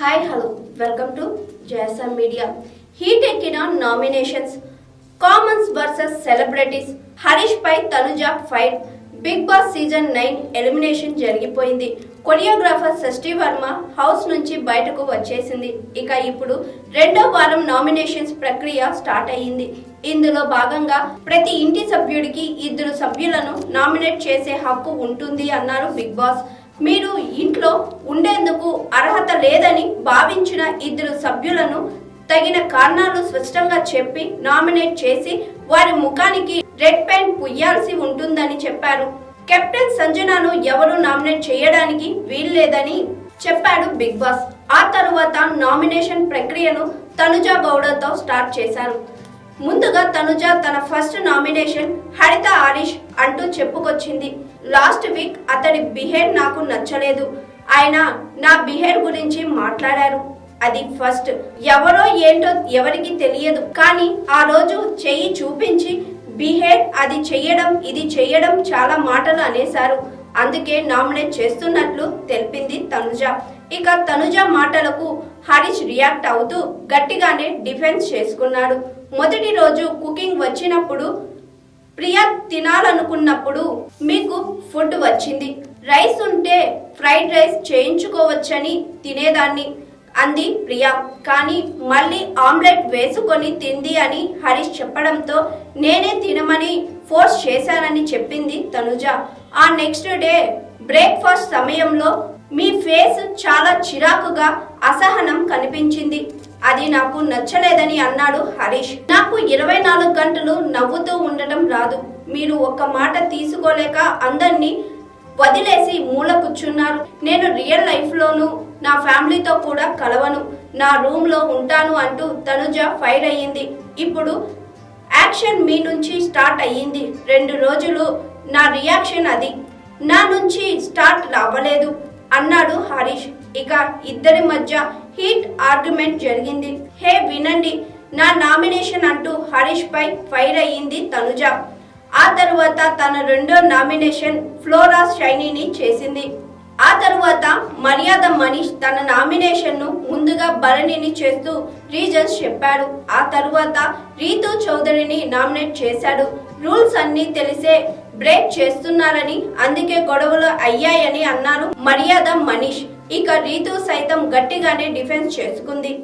Hi hello welcome to JSM media heat ఎక్కిన nominations commons versus celebrities Harish పై Tanuja fight Bigg Boss season nine elimination జరిగిపోయింది. Choreographer Shashti Varma house నుంచి బయటకు వచ్చేసింది. ఇక ఇప్పుడు రెండో వారం నామినేషన్స్ ప్రక్రియ స్టార్ట్ అయ్యింది. ఇందులో భాగంగా ప్రతి ఇంటి సభ్యుడికి ఇద్దరు సభ్యులను నామినేట్ చేసే హక్కు ఉంటుంది అన్నారు బిగ్ బాస్ మీరు ఇంట్లో ఉండేందుకు అర్హత లేదని భావించిన ఇద్దరు సభ్యులను తగిన కారణాలు స్పష్టంగా చెప్పి నామినేట్ చేసి వారి ముఖానికి రెడ్ పెయింట్ పుయ్యాల్సి ఉంటుందని చెప్పారు. కెప్టెన్ సంజనాను ఎవరు నామినేట్ చేయడానికి వీల్లేదని చెప్పాడు బిగ్ బాస్. ఆ తరువాత నామినేషన్ ప్రక్రియను తనుజా గౌడతో స్టార్ట్ చేశారు. ముందుగా తనుజ తన ఫస్ట్ నామినేషన్ హరిత ఆర్య అంటూ చెప్పుకొచ్చింది. లాస్ట్ వీక్ అతడి బిహేవ్ నాకు నచ్చలేదు. ఆయన నా బిహేవ్ గురించి మాట్లాడారు. అది ఫస్ట్. ఎవరో ఏంటో ఎవరికి తెలియదు. కానీ ఆ రోజు చెయ్యి చూపించి బిహేవ్ అది చెయ్యడం ఇది చెయ్యడం చాలా మాటలు అనేశారు. అందుకే నామినేట్ చేస్తున్నట్లు తెలిపింది తనుజ. ఇక తనుజ మాటలకు హరీష్ రియాక్ట్ అవుతూ గట్టిగానే డిఫెన్స్ చేసుకున్నాడు. మొదటి రోజు కుకింగ్ వచ్చినప్పుడు ప్రియా తినాలనుకున్నప్పుడు మీకు ఫుడ్ వచ్చింది. రైస్ ఉంటే ఫ్రైడ్ రైస్ చేయించుకోవచ్చని తినేదాన్ని అంది ప్రియా. కానీ మళ్ళీ ఆమ్లెట్ వేసుకొని తింది అని హరీష్ చెప్పడంతో నేనే తినమని ఫోర్స్ చేశానని చెప్పింది తనుజ. ఆ నెక్స్ట్ డే బ్రేక్ఫాస్ట్ సమయంలో మీ ఫేస్ చాలా చిరాకుగా అసహనం కనిపించింది. అది నాకు నచ్చలేదని అన్నాడు హరీష్. నాకు ఇరవై నాలుగు గంటలు నవ్వుతూ రాదు. మీరు ఒక్క మాట తీసుకోలేక అందరినీ వదిలేసి మూల కూర్చున్నారు. నేను రియల్ లైఫ్ లోను నా ఫ్యామిలీతో కూడా కలవను. నా రూమ్లో ఉంటాను అంటూ తనుజ ఫైర్ అయ్యింది. ఇప్పుడు యాక్షన్ మీ నుంచి స్టార్ట్ అయ్యింది. రెండు రోజులు నా రియాక్షన్ అది. నా నుంచి స్టార్ట్ అవ్వలేదు అన్నాడు హరీష్. ఇక ఇద్దరి మధ్య హీట్ ఆర్గ్యుమెంట్ జరిగింది. హే వినండి నా నామినేషన్ అంటూ హరీష్ పై ఫైర్ అయ్యింది తనుజ. ఆ తరువాత తన రెండో నామినేషన్ ఫ్లోరా షైనీని చేసింది. ఆ తరువాత మర్యాద మనీష్ తన నామినేషన్ను ముందుగా భరణిని చేస్తూ రీజన్స్ చెప్పాడు. ఆ తరువాత రీతు చౌదరిని నామినేట్ చేశాడు. రూల్స్ అన్ని తెలిసే బ్రేక్ చేస్తున్నారని అందుకే గొడవలు అయ్యాయని అన్నారు మర్యాద మనీష్. ఇక రీతు సైతం గట్టిగానే డిఫెన్స్ చేసుకుంది.